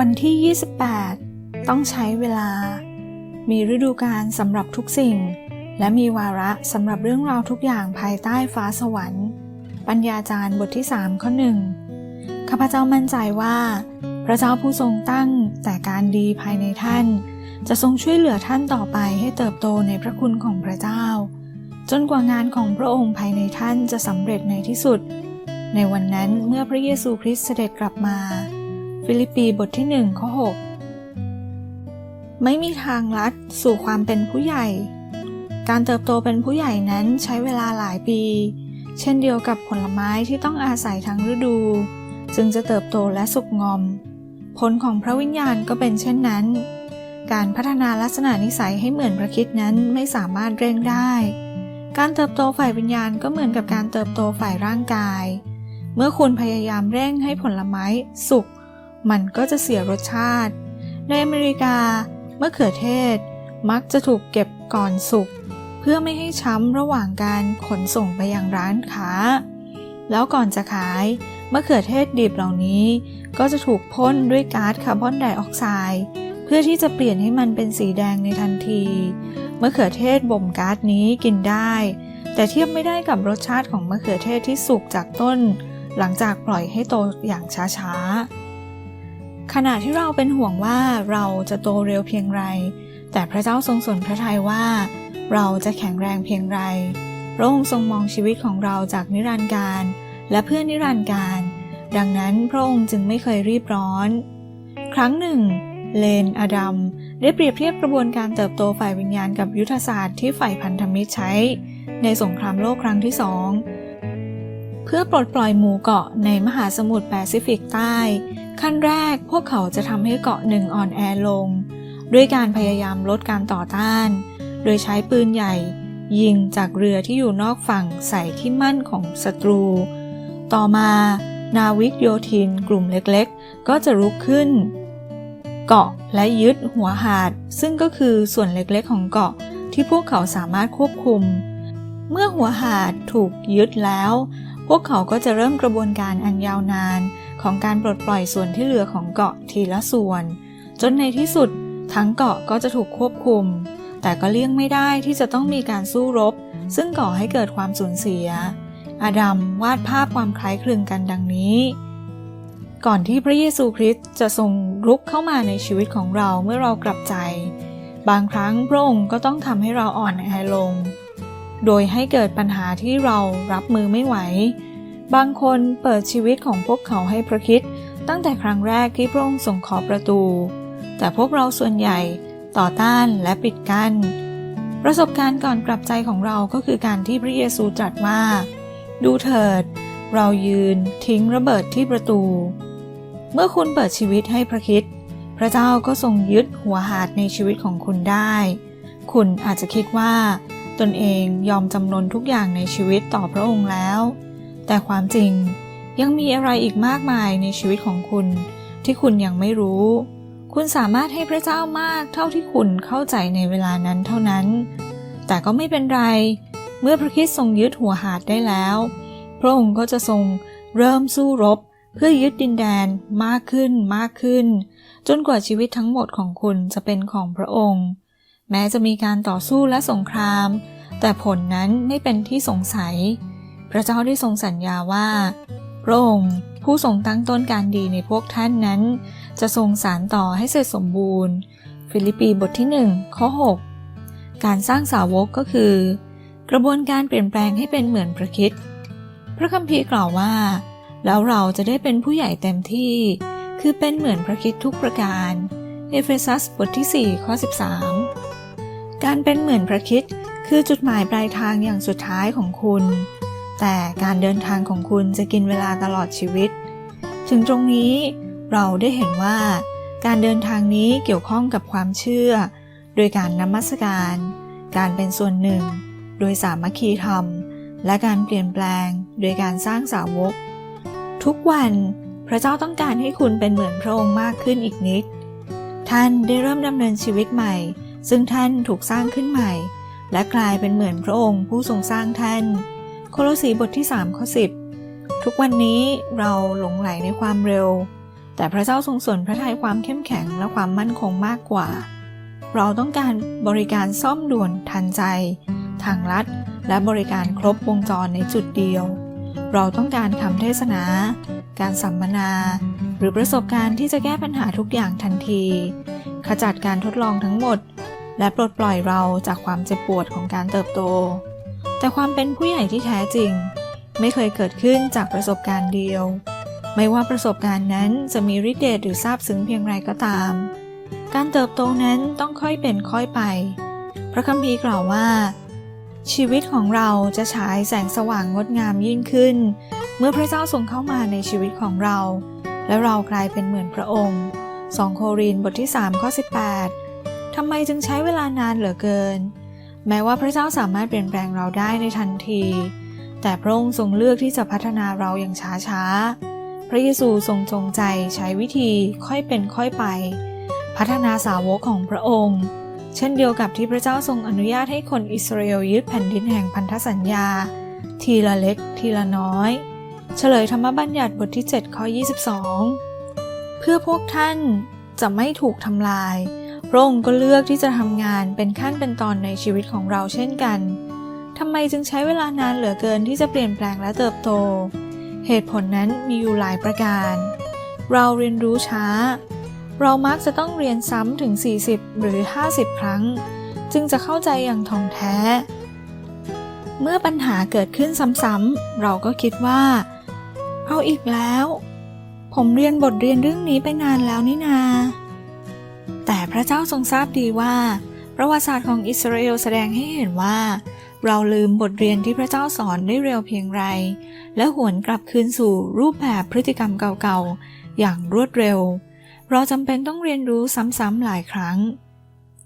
วันที่ 28 ต้องใช้เวลา มีฤดูกาลสำหรับทุกสิ่ง และมีวาระสำหรับเรื่องราวทุกอย่างภายใต้ฟ้าสวรรค์ ปัญญาจารย์บทที่ 3 ข้อหนึ่งข้าพเจ้ามั่นใจว่า พระเจ้าผู้ทรงตั้งแต่การดีภายในท่าน จะทรงช่วยเหลือท่านต่อไปให้เติบโตในพระคุณของพระเจ้า จนกว่างานของพระองค์ภายในท่านจะสำเร็จในที่สุด ในวันนั้นเมื่อพระเยซูคริสต์เสด็จกลับมา ฟิลิปปีบทที่1ข้อ6 ไม่มีทางลัดสู่ความเป็นผู้ใหญ่ การเติบโตเป็นผู้ใหญ่นั้นใช้เวลาหลายปี เช่นเดียวกับผลไม้ที่ต้องอาศัยทั้งฤดู จึงจะเติบโตและสุกงอม ผลของพระวิญญาณก็เป็นเช่นนั้น การพัฒนาลักษณะนิสัยให้เหมือนพระคิดนั้นไม่สามารถเร่งได้ การเติบโตฝ่ายวิญญาณก็เหมือนกับการเติบโตฝ่ายร่างกาย เมื่อคุณพยายามเร่งให้ผลไม้สุก มันก็จะเสียรสชาติ ในอเมริกามะเขือเทศ มักจะถูกเก็บก่อนสุก เพื่อไม่ให้ช้ำระหว่างการขนส่งไปยังร้านค้า แล้วก่อนจะขายมะเขือเทศดิบเหล่านี้ ก็จะถูกพ่นด้วยก๊าซคาร์บอนไดออกไซด์เพื่อที่จะเปลี่ยนให้มันเป็นสีแดงในทันทีมะเขือเทศบ่มก๊าซนี้กินได้ แต่เทียบไม่ได้กับรสชาติของมะเขือเทศที่สุกจากต้น หลังจากปล่อยให้โตอย่างช้าๆ ขณะที่เราเป็นห่วงว่าเราจะโตเร็วเพียงไร แต่พระเจ้าทรงสนพระทัยว่า เราจะแข็งแรงเพียงไร พระองค์ทรงมองชีวิตของเราจากนิรันดร์การ และเพื่อนิรันดร์การ ดังนั้นพระองค์จึงไม่เคยรีบร้อน ครั้งหนึ่ง เลน อดัม ได้เปรียบเทียบกระบวนการเติบโตฝ่ายวิญญาณกับยุทธศาสตร์ที่ฝ่ายพันธมิตรใช้ ในสงครามโลกครั้งที่สองเพื่อปลดปล่อยหมู่เกาะในมหาสมุทรแปซิฟิกใต้ ขั้นแรกพวกเขาจะทำให้เกาะหนึ่งอ่อนแอลง ด้วยการพยายามลดการต่อต้าน โดยใช้ปืนใหญ่ ยิงจากเรือที่อยู่นอกฝั่งใส่ที่มั่นของศัตรู ต่อมานาวิกโยธินกลุ่มเล็กๆ ก็จะรุกขึ้น เกาะและยึดหัวหาด ซึ่งก็คือส่วนเล็กๆ ของเกาะที่พวกเขาสามารถควบคุม เมื่อหัวหาดถูกยึดแล้ว พวกเขาก็จะเริ่มกระบวนการอันยาวนาน ของการปลดปล่อยส่วนที่เหลือของเกาะทีละส่วน จนในที่สุดทั้งเกาะก็จะถูกควบคุม แต่ก็เลี่ยงไม่ได้ที่จะต้องมีการสู้รบ ซึ่งก่อให้เกิดความสูญเสีย อาดัมวาดภาพความคล้ายคลึงกันดังนี้ ก่อนที่พระเยซูคริสต์จะทรงรุกเข้ามาในชีวิตของเราเมื่อเรากลับใจ บางครั้งพระองค์ก็ต้องทำให้เราอ่อนแอลง โดยให้เกิดปัญหาที่เรารับมือไม่ไหว บางคนเปิดชีวิตของพวกเขาให้พระคิดตั้งแต่ครั้งแรกที่พระองค์ทรงขอประตู แต่พวกเราส่วนใหญ่ต่อต้านและปิดกัน้น ประสบการณ์ก่อนกลับใจของเราก็คือการที่พระเยซูตรัสว่า ดูเถิด เรายืนทิ้งระเบิดที่ประตู เมื่อคุณเปิดชีวิตให้พระคิดพระเจ้าก็ทรงยึดหัวหาดในชีวิตของคุณได้ คุณอาจจะคิดว่า ตนเองยอมจำนนทุกอย่างในชีวิตต่อพระองค์แล้ว แต่ความจริงยังมีอะไรอีกมากมายในชีวิตของคุณ ที่คุณยังไม่รู้ คุณสามารถให้พระเจ้ามากเท่าที่คุณเข้าใจในเวลานั้นเท่านั้น แต่ก็ไม่เป็นไร เมื่อพระคริสต์ทรงยึดหัวหาดได้แล้ว พระองค์ก็จะทรงเริ่มสู้รบ เพื่อยึดดินแดนมากขึ้นมากขึ้น จนกว่าชีวิตทั้งหมดของคุณจะเป็นของพระองค์ แม้จะมีการต่อสู้และสงคราม แต่ผลนั้นไม่เป็นที่สงสัย ระเจ้าได้ทรงสัญญาว่าพระองค์ผู้ทรงตั้งต้นการดีในพวกท่านนั้น จะทรงสารต่อให้เสร็จสมบูรณ์ ฟิลิปปีบทที่1ข้อ6 การสร้างสาวกก็คือ กระบวนการเปลี่ยนแปลงให้เป็นเหมือนพระคิดพระคัมภีร์กล่าวว่า แล้วเราจะได้เป็นผู้ใหญ่เต็มที่ คือเป็นเหมือนพระคิดทุกประการ เอเฟซัสบทที่4ข้อ13 การเป็นเหมือนพระคิดคือจุดหมายปลายทางอย่างสุดท้ายของคุณ แต่การเดินทางของคุณจะกินเวลาตลอดชีวิต ถึงตรงนี้เราได้เห็นว่า การเดินทางนี้เกี่ยวข้องกับความเชื่อ โดยการนมัสการ การเป็นส่วนหนึ่ง โดยสามัคคีธรรม และการเปลี่ยนแปลง โดยการสร้างสาวก ทุกวันพระเจ้าต้องการให้คุณเป็นเหมือนพระองค์มากขึ้นอีกนิด ท่านได้เริ่มดำเนินชีวิตใหม่ ซึ่งท่านถูกสร้างขึ้นใหม่ และกลายเป็นเหมือนพระองค์ผู้ทรงสร้างท่าน โคโลสีบทที่3ข้อ10 ทุกวันนี้เราหลงไหลในความเร็ว แต่พระเจ้าทรงส่วนพระทัยความเข้มแข็งและความมั่นคงมากกว่า เราต้องการบริการซ่อมด่วนทันใจ ทางลัด และบริการครบวงจรในจุดเดียว เราต้องการคำเทศนา การสัมมนา หรือประสบการณ์ที่จะแก้ปัญหาทุกอย่างทันที ขจัดการทดลองทั้งหมด และปลดปล่อยเราจากความเจ็บปวดของการเติบโต แต่ความเป็นผู้ใหญ่ที่แท้จริง ไม่เคยเกิดขึ้นจากประสบการณ์เดียว ไม่ว่าประสบการณ์นั้นจะมีฤทธิ์เดชหรือซาบซึ้งเพียงไรก็ตาม การเติบโตนั้นต้องค่อยเป็นค่อยไป พระคัมภีร์กล่าวว่า ชีวิตของเราจะฉายแสงสว่างงดงามยิ่งขึ้น เมื่อพระเจ้าทรงเข้ามาในชีวิตของเรา และเรากลายเป็นเหมือนพระองค์ 2 โครินธ์บทที่3ข้อ18ทำไมจึงใช้เวลานานเหลือเกิน แม้ว่าพระเจ้าสามารถเปลี่ยนแปลงเราได้ในทันที แต่พระองค์ทรงเลือกที่จะพัฒนาเราอย่างช้าๆพระเยซูทรงจงใจใช้วิธีค่อยเป็นค่อยไป พัฒนาสาวกของพระองค์ เช่นเดียวกับที่พระเจ้าทรงอนุญาตให้คนอิสราเอลยึดแผ่นดินแห่งพันธสัญญา ทีละเล็กทีละน้อย เฉลยธรรมบัญญัติบทที่7ข้อ22 เพื่อพวกท่านจะไม่ถูกทำลาย พระองค์ก็เลือกที่จะทำงานเป็นขั้นเป็นตอนในชีวิตของเราเช่นกันทำไมจึงใช้เวลานานเหลือเกินที่จะเปลี่ยนแปลงและเติบโต เหตุผลนั้นมีอยู่หลายประการ เราเรียนรู้ช้า เรามักจะต้องเรียนซ้ำถึง 40 หรือ 50 ครั้ง จึงจะเข้าใจอย่างท่องแท้ เมื่อปัญหาเกิดขึ้นซ้ำๆ เราก็คิดว่า เอาอีกแล้ว ผมเรียนบทเรียนเรื่องนี้ไปนานแล้วนี่นา แต่ พระเจ้าทรงทราบดีว่า ประวัติศาสตร์ของอิสราเอลแสดงให้เห็นว่า เราลืมบทเรียนที่พระเจ้าสอนได้เร็วเพียงไร และหวนกลับคืนสู่รูปแบบพฤติกรรมเก่าๆ อย่างรวดเร็ว เราจำเป็นต้องเรียนรู้ซ้ำๆหลายครั้ง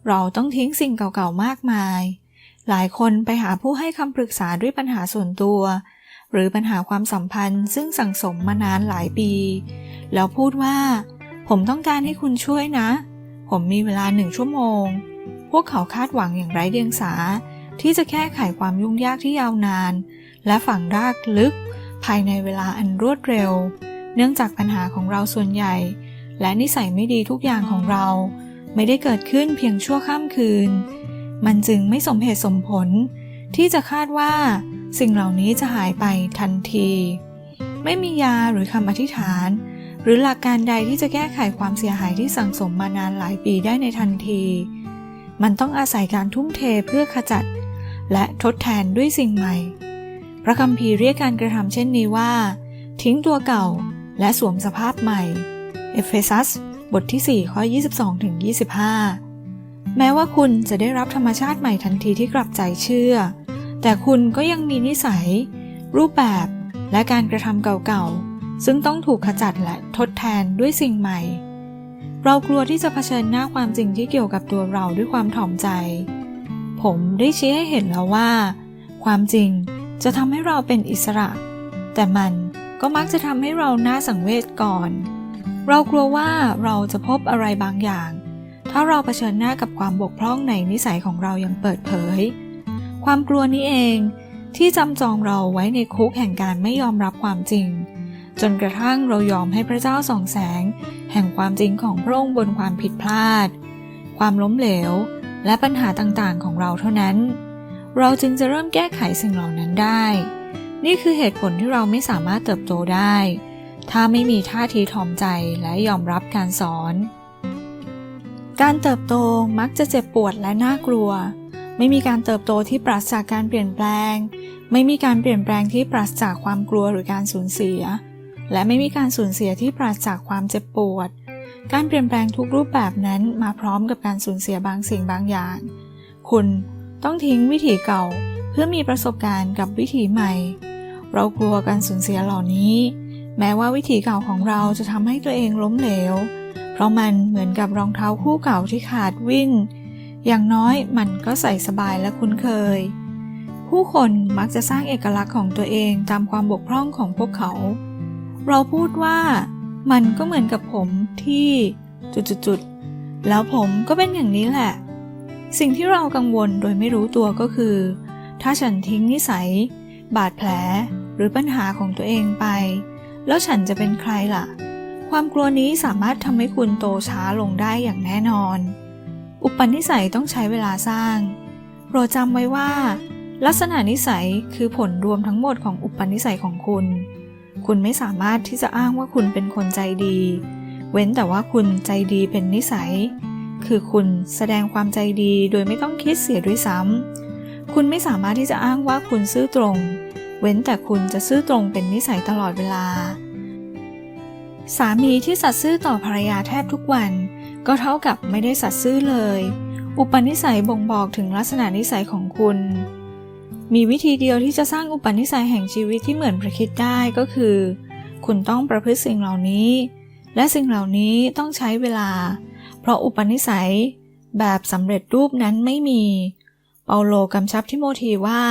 เราต้องทิ้งสิ่งเก่าๆมากมาย หลายคนไปหาผู้ให้คำปรึกษาด้วยปัญหาส่วนตัว หรือปัญหาความสัมพันธ์ซึ่งสั่งสมมานานหลายปี แล้วพูดว่า ผมต้องการให้คุณช่วยนะ ผมมีเวลาหนึ่งชั่วโมง พวกเขาคาดหวังอย่างไร้เดียงสา ที่จะแก้ไขความยุ่งยากที่ยาวนาน และฝังรากลึก ภายในเวลาอันรวดเร็ว เนื่องจากปัญหาของเราส่วนใหญ่ และนิสัยไม่ดีทุกอย่างของเรา ไม่ได้เกิดขึ้นเพียงชั่วข้ามคืน มันจึงไม่สมเหตุสมผล ที่จะคาดว่า สิ่งเหล่านี้จะหายไปทันที ไม่มียาหรือคำอธิษฐาน หรือหลักการใดที่จะแก้ไขความเสียหายที่สั่งสมมานานหลายปีได้ในทันที มันต้องอาศัยการทุ่มเทเพื่อขจัด และทดแทนด้วยสิ่งใหม่ พระคัมภีร์เรียกการกระทำเช่นนี้ว่า ทิ้งตัวเก่าและสวมสภาพใหม่ เอเฟซัส บทที่ 4 ข้อ 22ถึง25 แม้ว่าคุณจะได้รับธรรมชาติใหม่ทันทีที่กลับใจเชื่อ แต่คุณก็ยังมีนิสัย รูปแบบ และการกระทำเก่าๆ ซึ่งต้องถูกขจัดและทดแทนด้วยสิ่งใหม่ เรากลัวที่จะเผชิญหน้าความจริงที่เกี่ยวกับตัวเราด้วยความถ่อมใจ ผมได้ชี้ให้เห็นแล้วว่า ความจริงจะทำให้เราเป็นอิสระ แต่มันก็มักจะทำให้เราน่าสังเวชก่อน เรากลัวว่าเราจะพบอะไรบางอย่าง ถ้าเราเผชิญหน้ากับความบกพร่องในนิสัยของเราย่างเปิดเผย ความกลัวนี้เองที่จำจองเราไว้ในคุกแห่งการไม่ยอมรับความจริง จนกระทั่งเรายอมให้พระเจ้าส่องแสง แห่งความจริงของพระองค์บนความผิดพลาด ความล้มเหลว และปัญหาต่างๆ ของเราเท่านั้น เราจึงจะเริ่มแก้ไขสิ่งเหล่านั้นได้ นี่คือเหตุผลที่เราไม่สามารถเติบโตได้ ถ้าไม่มีท่าทีถ่อมใจและยอมรับการสอน การเติบโตมักจะเจ็บปวดและน่ากลัว ไม่มีการเติบโตที่ปราศจากการเปลี่ยนแปลงไม่มีการเปลี่ยนแปลงที่ปราศจากความกลัวหรือการสูญเสีย และไม่มีการสูญเสียที่ปราศจากความเจ็บปวด การเปลี่ยนแปลงทุกรูปแบบนั้นมาพร้อมกับการสูญเสียบางสิ่งบางอย่าง คุณต้องทิ้งวิถีเก่าเพื่อมีประสบการณ์กับวิถีใหม่ เรากลัวการสูญเสียเหล่านี้ แม้ว่าวิถีเก่าของเราจะทำให้ตัวเองล้มเหลว เพราะมันเหมือนกับรองเท้าคู่เก่าที่ขาดวิ่น อย่างน้อยมันก็ใส่สบายและคุ้นเคย ผู้คนมักจะสร้างเอกลักษณ์ของตัวเองตามความบกพร่องของพวกเขา เราพูดว่ามันก็เหมือนกับผมที่จุดๆแล้วผมก็เป็นอย่างนี้แหละ สิ่งที่เรากังวลโดยไม่รู้ตัวก็คือ ถ้าฉันทิ้งนิสัย บาดแผลหรือปัญหาของตัวเองไป แล้วฉันจะเป็นใครล่ะคความกลัวนี้สามารถทำให้คุณโตช้าลงได้อย่างแน่นอน อุปนิสัยต้องใช้เวลาสร้างโปรดจำไว้ว่า ลักษณะนิสัยคือผลรวมทั้งหมดของอุปนิสัยของคุณ คุณไม่สามารถที่จะอ้างว่าคุณเป็นคนใจดี เว้นแต่ว่าคุณใจดีเป็นนิสัย คือคุณแสดงความใจดีโดยไม่ต้องคิดเสียด้วยซ้ำ คุณไม่สามารถที่จะอ้างว่าคุณซื่อตรง เว้นแต่คุณจะซื่อตรงเป็นนิสัยตลอดเวลา สามีที่สัตย์ซื่อต่อภรรยาแทบทุกวัน ก็เท่ากับไม่ได้สัตย์ซื่อเลย อุปนิสัยบ่งบอกถึงลักษณะนิสัยของคุณ มีวิธีเดียวที่จะสร้างอุปนิสัยแห่งชีวิตที่เหมือนประคิดได้ก็คือ คุณต้องประพฤติสิ่งเหล่านี้ และสิ่งเหล่านี้ต้องใช้เวลา เพราะอุปนิสัยแบบสำเร็จรูปนั้นไม่มี เปาโลกำชับทิโมธีว่า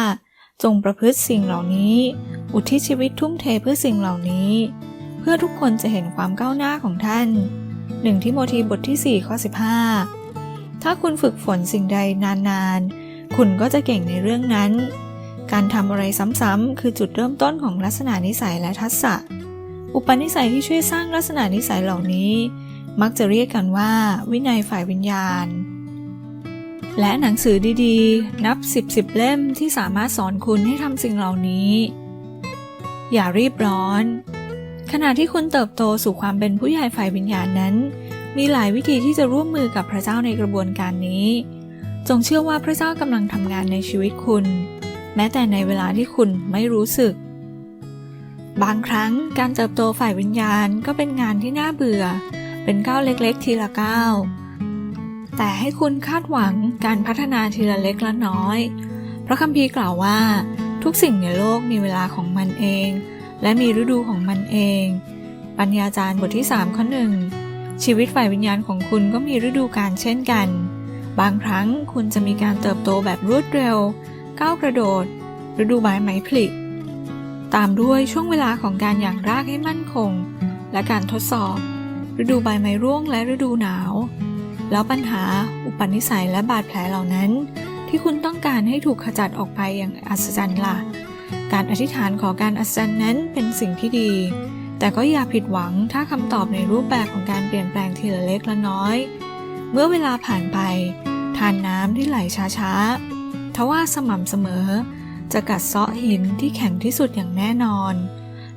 จงประพฤติสิ่งเหล่านี้ อุทิศชีวิตทุ่มเทเพื่อสิ่งเหล่านี้ เพื่อทุกคนจะเห็นความก้าวหน้าของท่านหนึ่งทิโมธีบทที่4ข้อ15 ถ้าคุณฝึกฝนสิ่งใดนานๆ คุณก็จะเก่งในเรื่องนั้น การทำอะไรซ้ำๆคือจุดเริ่มต้นของลักษณะนิสัยและทักษะ อุปนิสัยที่ช่วยสร้างลักษณะนิสัยเหล่านี้ มักจะเรียกกันว่า วินัยฝ่ายวิญญาณ และหนังสือดีๆ นับสิบสิบเล่มที่สามารถสอนคุณให้ทำสิ่งเหล่านี้ อย่ารีบร้อน ขณะที่คุณเติบโตสู่ความเป็นผู้ใหญ่ฝ่ายวิญญาณนั้น มีหลายวิธีที่จะร่วมมือกับพระเจ้าในกระบวนการนี้ จงเชื่อว่าพระเจ้ากำลังทำงานในชีวิตคุณ แม้แต่ในเวลาที่คุณไม่รู้สึก บางครั้งการเติบโตฝ่ายวิญญาณก็เป็นงานที่น่าเบื่อ เป็นก้าวเล็กๆ ทีละก้าวแต่ให้คุณคาดหวังการพัฒนาทีละเล็กละน้อย พระคัมภีร์กล่าวว่า ทุกสิ่งในโลกมีเวลาของมันเอง และมีฤดูของมันเอง ปัญญาจารย์บทที่3ข้อหนึ่งชีวิตฝ่ายวิญญาณของคุณก็มีฤดูกาลเช่นกัน บางครั้งคุณจะมีการเติบโตแบบรวดเร็ว ก้าวกระโดด ฤดูใบไม้ผลิตามด้วยช่วงเวลาของการอย่างรากให้มั่นคง และการทดสอบ ฤดูใบไม้ร่วงและฤดูหนาว แล้วปัญหา อุปนิสัยและบาดแผลเหล่านั้น ที่คุณต้องการให้ถูกขจัดออกไปอย่างอัศจรรย์ล่ะ การอธิษฐานขอการอัศจรรย์นั้นเป็นสิ่งที่ดี แต่ก็อย่าผิดหวังถ้าคำตอบในรูปแบบของการเปลี่ยนแปลงทีละเล็กละน้อย เมื่อเวลาผ่านไป ทานน้ำที่ไหลช้าๆ ทว่าสม่ำเสมอ จะกัดเซาะหินที่แข็งที่สุดอย่างแน่นอน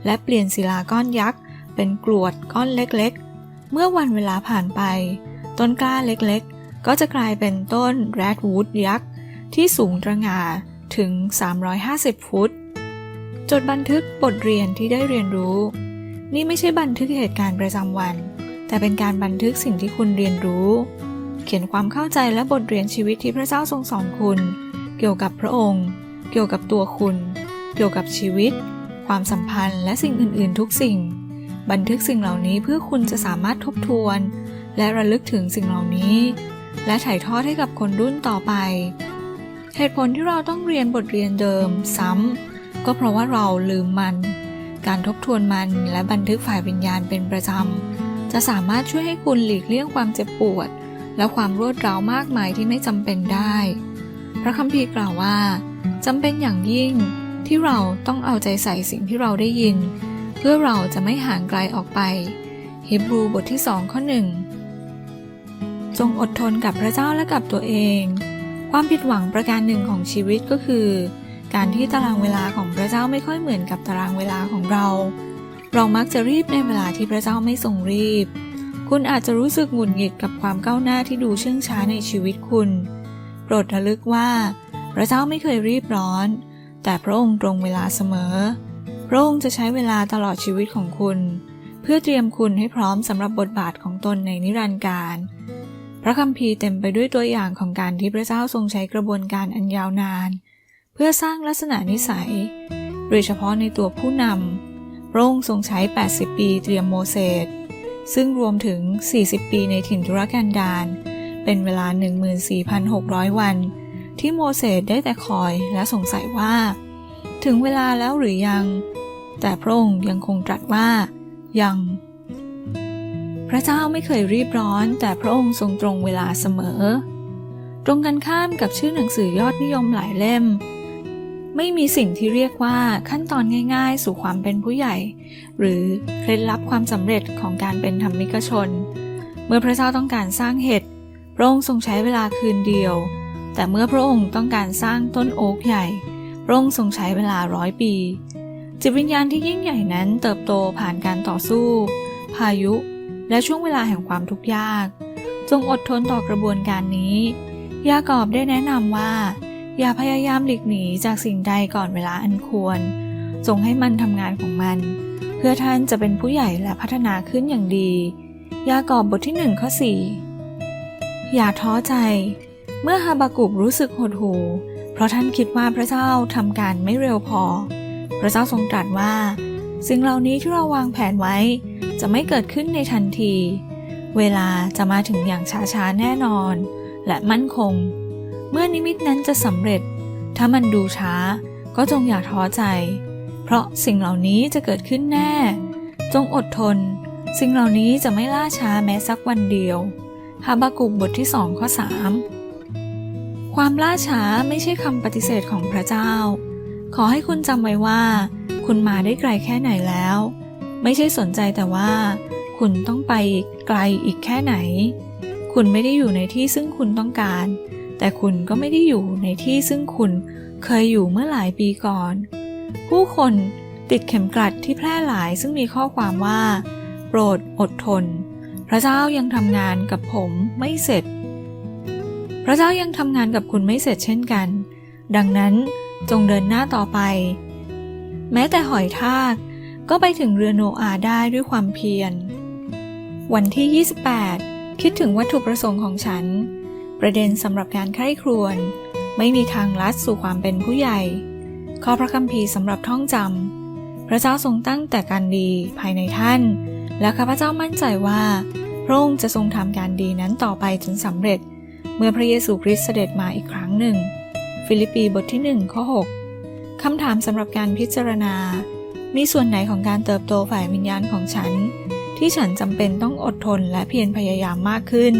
และเปลี่ยนศิลาก้อนยักษ์เป็นกรวดก้อนเล็กๆ เมื่อวันเวลาผ่านไป ต้นกล้าเล็กๆ ก็จะกลายเป็นต้นแรดวูดยักษ์ที่สูงตระหง่าถึง 350 ฟุต จดบันทึกบทเรียนที่ได้เรียนรู้ นี่ไม่ใช่บันทึกเหตุการณ์ประจำวัน แต่เป็นการบันทึกสิ่งที่คุณเรียนรู้ เขียนความเข้าใจและบทเรียนชีวิตที่พระเจ้าทรงสอนคุณ เกี่ยวกับพระองค์ เกี่ยวกับตัวคุณ เกี่ยวกับชีวิต ความสัมพันธ์และสิ่งอื่น ๆ ทุกสิ่ง บันทึกสิ่งเหล่านี้เพื่อคุณจะสามารถทบทวน และระลึกถึงสิ่งเหล่านี้ และถ่ายทอดให้กับคนรุ่นต่อไป เหตุผลที่เราต้องเรียนบทเรียนเดิมซ้ำก็เพราะว่าเราลืมมัน การทบทวนมันและบันทึกฝ่ายวิญญาณเป็นประจำจะสามารถช่วยให้คุณหลีกเลี่ยงความเจ็บปวด และความรวดร้าวมากมายที่ไม่จำเป็นได้ พระคัมภีร์กล่าวว่าจำเป็นอย่างยิ่งที่เราต้องเอาใจใส่สิ่งที่เราได้ยิน เพื่อเราจะไม่ห่างไกลออกไปฮิบรูบทที่สองข้อหนึ่งจงอดทนกับพระเจ้าและกับตัวเอง ความผิดหวังประการหนึ่งของชีวิตก็คือ การที่ตารางเวลาของพระเจ้าไม่ค่อยเหมือนกับตารางเวลาของเรา เรามักจะรีบในเวลาที่พระเจ้าไม่ทรงรีบ คุณอาจจะรู้สึกหงุดหงิดกับความก้าวหน้าที่ดูเชื่องช้าในชีวิตคุณ รดระลึกว่า พระเจ้าไม่เคยรีบร้อน แต่พระองค์ตรงเวลาเสมอ พระองค์จะใช้เวลาตลอดชีวิตของคุณ เพื่อเตรียมคุณให้พร้อมสำหรับบทบาทของตนในนิรันดร์การ พระคัมภีร์เต็มไปด้วยตัวอย่างของการที่พระเจ้าทรงใช้กระบวนการอันยาวนาน เพื่อสร้างลักษณะนิสัย โดยเฉพาะในตัวผู้นำพระองค์ทรงใช้ 80 ปีเตรียมโมเสสซึ่งรวมถึง 40 ปีในถิ่นทุรกันดาร เป็นเวลา 14,600 วัน ที่โมเสสได้แต่คอยและสงสัยว่า ถึงเวลาแล้วหรือยัง แต่พระองค์ยังคงตรัสว่า ยัง พระเจ้าไม่เคยรีบร้อน แต่พระองค์ทรงตรงเวลาเสมอ ตรงกันข้ามกับชื่อหนังสือยอดนิยมหลายเล่มไม่มีสิ่งที่เรียกว่าขั้นตอนง่ายๆ สู่ความเป็นผู้ใหญ่ หรือเคล็ดลับความสำเร็จของการเป็นธรรมิกชน เมื่อพระเจ้าต้องการสร้างเห็ดพ ระองค์ทรงใช้เวลาคืนเดียว แต่เมื่อพระองค์ต้องการสร้างต้นโอ๊กใหญ่ พระองค์ทรงใช้เวลาร้อยปี จิตวิญญาณที่ยิ่งใหญ่นั้นเติบโตผ่านการต่อสู้ พายุ และช่วงเวลาแห่งความทุกข์ยาก จงอดทนต่อกระบวนการนี้ ยากอบได้แนะนำว่า อย่าพยายามหลีกหนีจากสิ่งใดก่อนเวลาอันควร จงให้มันทำงานของมัน เพื่อท่านจะเป็นผู้ใหญ่และพัฒนาขึ้นอย่างดี ยากอบบทที่หนึ่งข้อสี่ อย่าท้อใจ เมื่อฮาบากุกรู้สึกหดหู่ เพราะท่านคิดว่าพระเจ้าทำการไม่เร็วพอ พระเจ้าทรงตรัสว่า สิ่งเหล่านี้ที่เราวางแผนไว้ จะไม่เกิดขึ้นในทันที เวลาจะมาถึงอย่างช้าๆแน่นอน และมั่นคง เมื่อนิมิตนั้นจะสำเร็จ ถ้ามันดูช้า ก็จงอย่าท้อใจ เพราะสิ่งเหล่านี้จะเกิดขึ้นแน่ จงอดทน สิ่งเหล่านี้จะไม่ล่าช้าแม้สักวันเดียว ฮาบากุกบทที่สองข้อสามความล่าช้าไม่ใช่คำปฏิเสธของพระเจ้า ขอให้คุณจำไว้ว่า คุณมาได้ไกลแค่ไหนแล้ว ไม่ใช่สนใจแต่ว่า คุณต้องไปไกลอีกแค่ไหน คุณไม่ได้อยู่ในที่ซึ่งคุณต้องการ แต่คุณก็ไม่ได้อยู่ในที่ซึ่งคุณเคยอยู่เมื่อหลายปีก่อน ผู้คนติดเข็มกลัดที่แพร่หลายซึ่งมีข้อความว่า โปรดอดทน พระเจ้ายังทำงานกับผมไม่เสร็จ พระเจ้ายังทำงานกับคุณไม่เสร็จเช่นกัน ดังนั้นจงเดินหน้าต่อไป แม้แต่หอยทากก็ไปถึงเรือโนอาห์ได้ด้วยความเพียร วันที่ 28 คิดถึงวัตถุประสงค์ของฉัน ประเด็นสำหรับการใคร่ครวญไม่มีทางลัดสู่ความเป็นผู้ใหญ่ ข้อพระคัมภีร์สำหรับท่องจำพระเจ้าทรงตั้งแต่การดีภายในท่าน และข้าพเจ้ามั่นใจว่าพระองค์จะทรงทำการดีนั้นต่อไปจนสำเร็จ เมื่อพระเยซูคริสต์เสด็จมาอีกครั้งหนึ่ง ฟิลิปปีบทที่1ข้อ6คำถามสำหรับการพิจารณา มีส่วนไหนของการเติบโตฝ่ายวิญญาณของฉัน ที่ฉันจำเป็นต้องอดทนและเพียรพยายามมากขึ้น